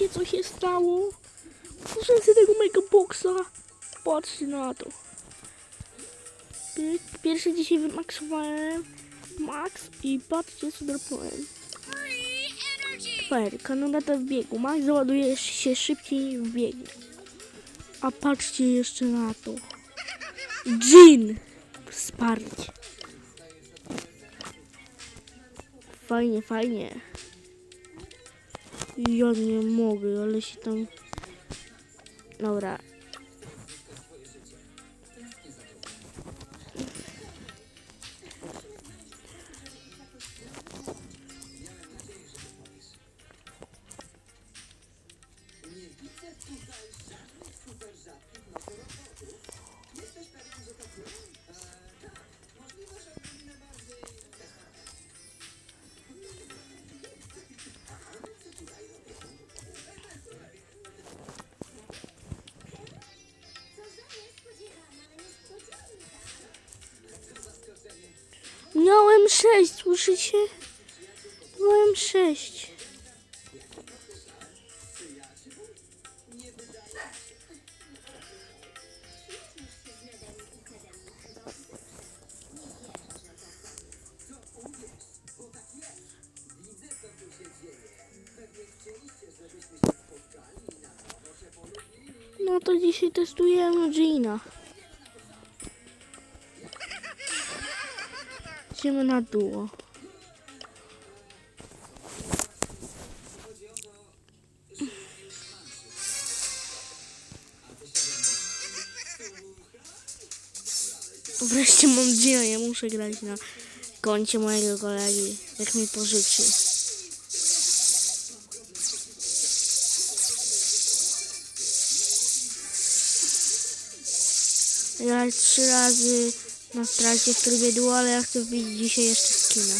Wiecie co się stało? Użyłem sobie tego mega boxa. Patrzcie na to. Pierwszy dzisiaj wymaksowałem max i patrzcie co dropnąłem. Fajer, kanonata w biegu. Max załaduje się szybciej w biegu. A patrzcie jeszcze na to. Jean! Wsparcie. Fajnie, fajnie. Ja nie mogę, ale się tam... Dobra. Miałem sześć, słyszycie? Miałem sześć. No to dzisiaj testujemy Gina. Idziemy na duo. Wreszcie mam ja muszę grać na koncie mojego kolegi, jak mi pożyczy. Grać trzy razy na stracie w trybie duo, ale ja chcę wbić dzisiaj jeszcze skina.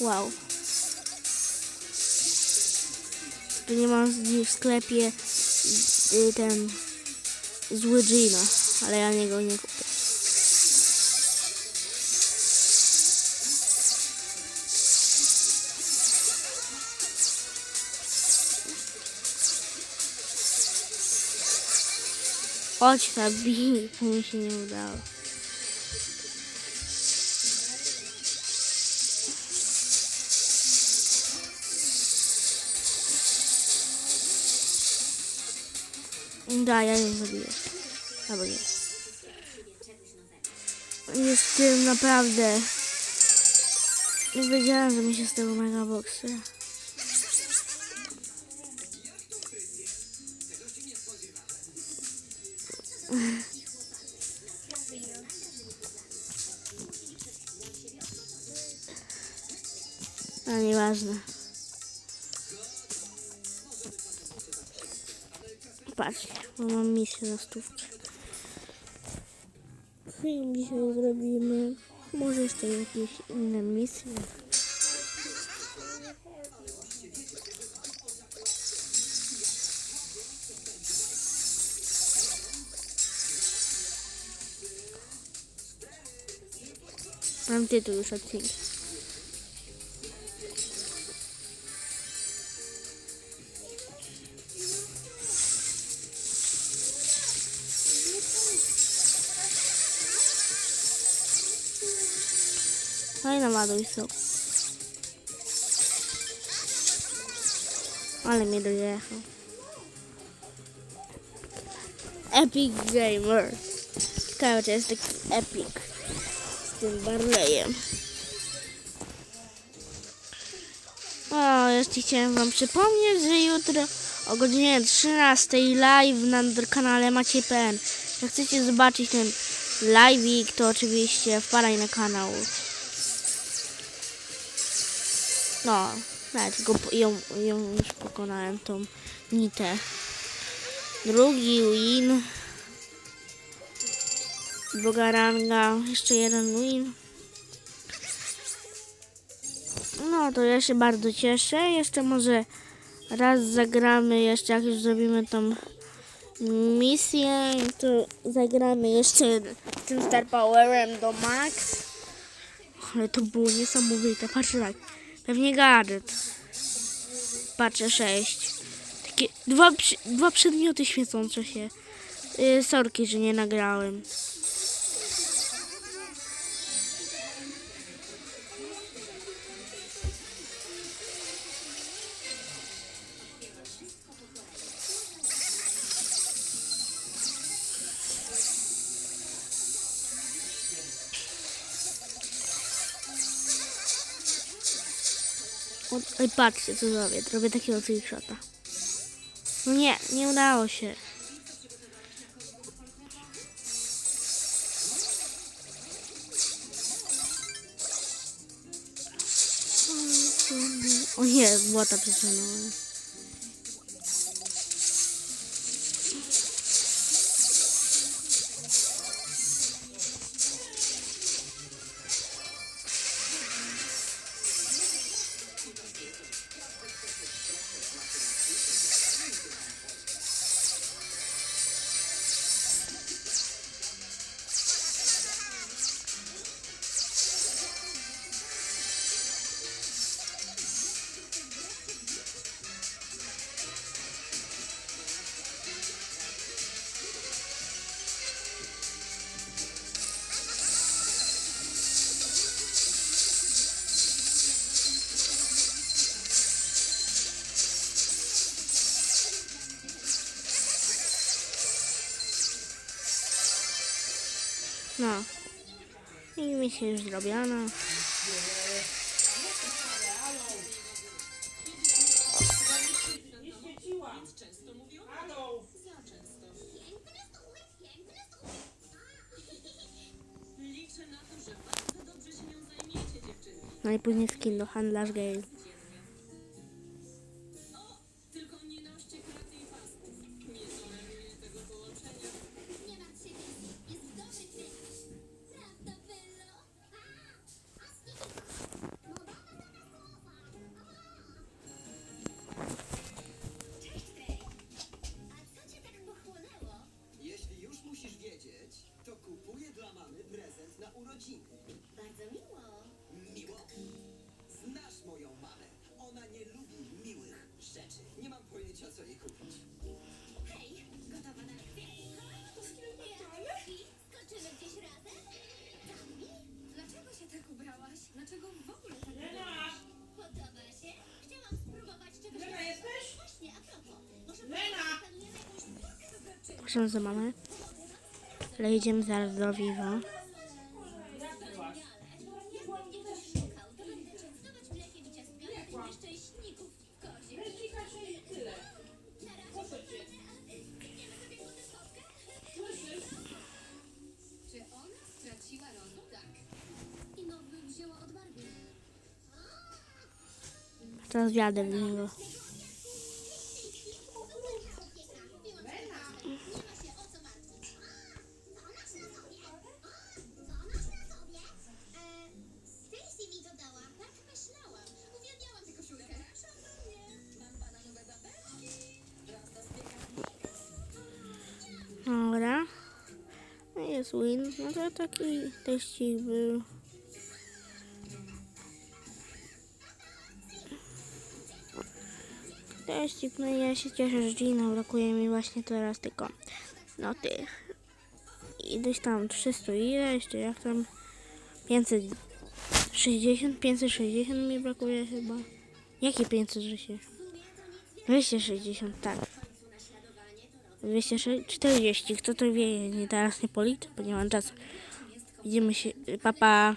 Wow. Nie ma z- w sklepie y, ten zły Gina, ale ja niego nie kupię. Chodź na bij, to mi się nie udało. Da, ja nie zabiję. Albo nie. Jestem naprawdę... Nie wiedziałem, że mi się z tego mega boksy. A nieważne. Patrzcie, bo mam misję na stówkę. Film dzisiaj zrobimy. Może jeszcze jakieś inne misje. Mam tytuł już odcinka. Fajna ładuj są. Ale mnie dojechał. Epic Gamer. Czy jest taki Epic z tym Barleyem. O, jeszcze chciałem wam przypomnieć, że jutro o godzinie 13 live na kanale Maciej.pl. Jak chcecie zobaczyć ten live'ik, to oczywiście wpadaj na kanał. No, nawet go, ją, ją już pokonałem, tą nitę. Drugi win. Druga ranga, jeszcze jeden win. No to ja się bardzo cieszę. Jeszcze może raz zagramy, jeszcze jak już zrobimy tą misję, to zagramy jeszcze tym Star Powerem do Max. Ale to było niesamowite. Patrzę tak, pewnie gadżet. Patrzę sześć. Takie dwa, dwa przedmioty świecące się. Yy, sorki, że nie nagrałem. Oj, patrzcie, co zrobię. Robię takiego trickshota. No nie, nie udało się. O nie, błota przesunąłem. No. I misja już zrobiona. No i później skin do handlarz game. Urodziny. Bardzo miło. Miło? Znasz moją mamę. Ona nie lubi miłych rzeczy. Nie mam pojęcia, co jej kupić. Hej, gotowa na akcję? I skoczymy gdzieś razem? Tami? Dlaczego się tak ubrałaś? Dlaczego w ogóle tak wyglądasz? Podoba się? Chciałam spróbować czegoś Lena, nowego. jesteś? Właśnie, a propos. Może Lena! planujemy jakąś za mamę. Ale idziemy zaraz do Vivo. Nieszczęśników w kozie. tyle. Na razie biegniemy sobie po tę fotkę? Czy ona straciła rozum? Tak. I nowy wzięła od Barbie. Teraz wjadę w niego. Jest win. No to taki teścik był. Teścik, no i ja się cieszę, że Gina brakuje mi właśnie teraz tylko no tych. Ileś tam 300 ile, jeszcze jak tam 560, 560 mi brakuje chyba. Jakie 560? 260, tak. 240, kto to wie, nie teraz nie policzę, bo nie mam czasu. Widzimy się, papa.